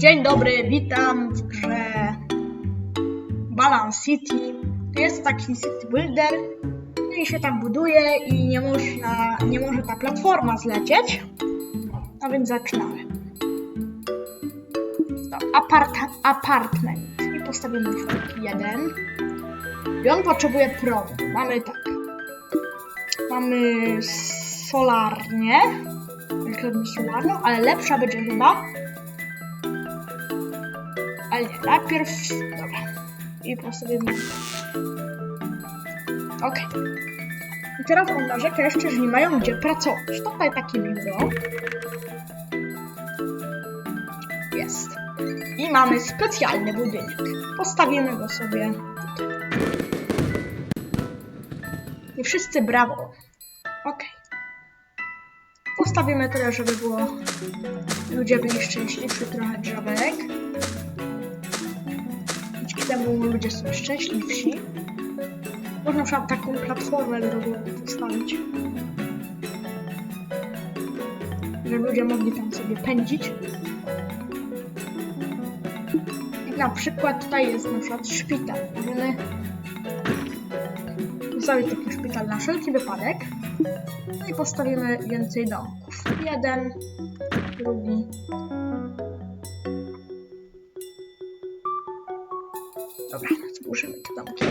Dzień dobry, witam w grze Balance City. To jest taki city builder, no i się tam buduje i nie można, nie może ta platforma zlecieć. A więc zaczynamy. To apart, apartment i postawimy człowiek jeden. I on potrzebuje prądu. Mamy tak. Mamy solarnie. Zrobimy solarną, ale lepsza będzie chyba. Ale nie, najpierw... Dobra. I postawimy... Okej. I teraz on narzeka jeszcze, że nie mają gdzie pracować. Tutaj takie biuro. Jest. I mamy specjalny budynek. Postawimy go sobie. I wszyscy brawo. Okej. Postawimy tyle, żeby było... Ludzie byli szczęśliwszy trochę drzewek. Temu ludzie są szczęśliwsi. Można na przykład taką platformę drogą postawić. Żeby ludzie mogli tam sobie pędzić. I na przykład tutaj jest na przykład szpital. Możemy postawić taki szpital na wszelki wypadek. No i postawimy więcej domków. Jeden, drugi, Dobra, zburzymy te domki.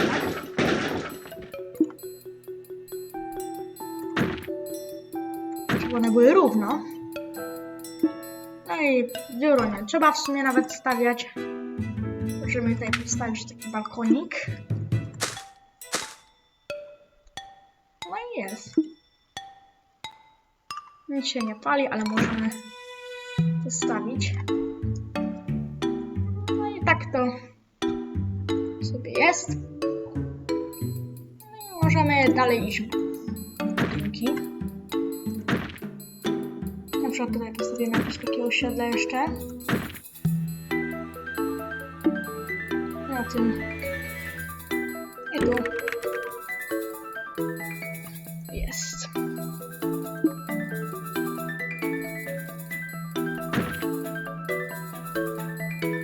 Żeby one były równo. No i biuro nie trzeba w sumie nawet stawiać. Możemy tutaj postawić taki balkonik. No i jest. Nic się nie pali, ale możemy postawić. No i tak to sobie jest. No możemy dalej iść w budynki. Na przykład tutaj postawimy jakieś takie osiedle jeszcze. Na tym. I tu. Jest.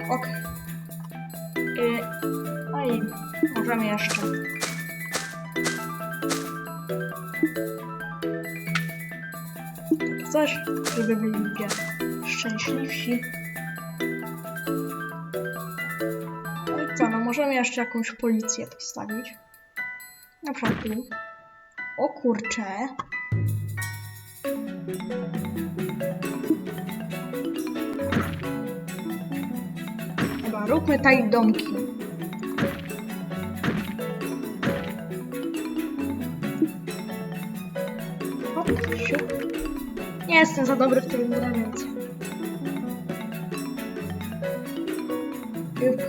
Ok. Y, i możemy jeszcze. Coś, żeby byli szczęśliwsi. No i co, no możemy jeszcze jakąś policję postawić. Na przykład tu. O kurcze. Dobra, róbmy tutaj domki. Siup. Nie jestem za dobry w tym grę, więc...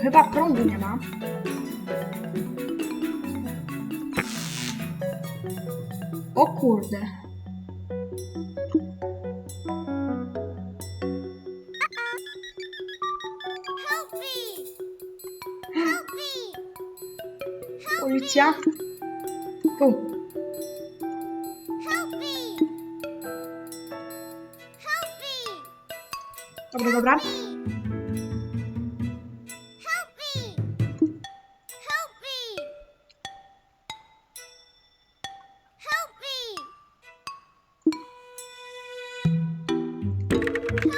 Chyba prądu nie ma. O kurde. Policja. Tu. Dobra, dobra.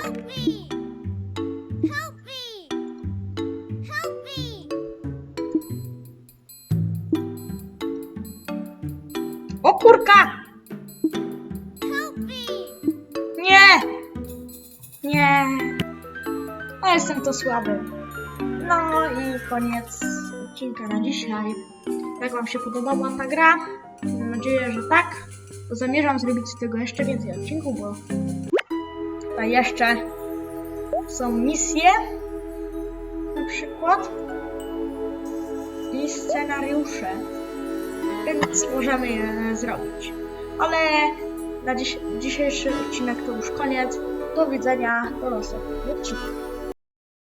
Help me! Nie! No jestem to słaby. No i koniec odcinka na dzisiaj. Jak Wam się podobała ta gra? Mam nadzieję, że tak. Bo zamierzam zrobić z tego jeszcze więcej odcinków, bo tutaj jeszcze są misje na przykład i scenariusze. Więc możemy je zrobić. Ale na dziś dzisiejszy odcinek to już koniec. Do widzenia do następnego odcinka.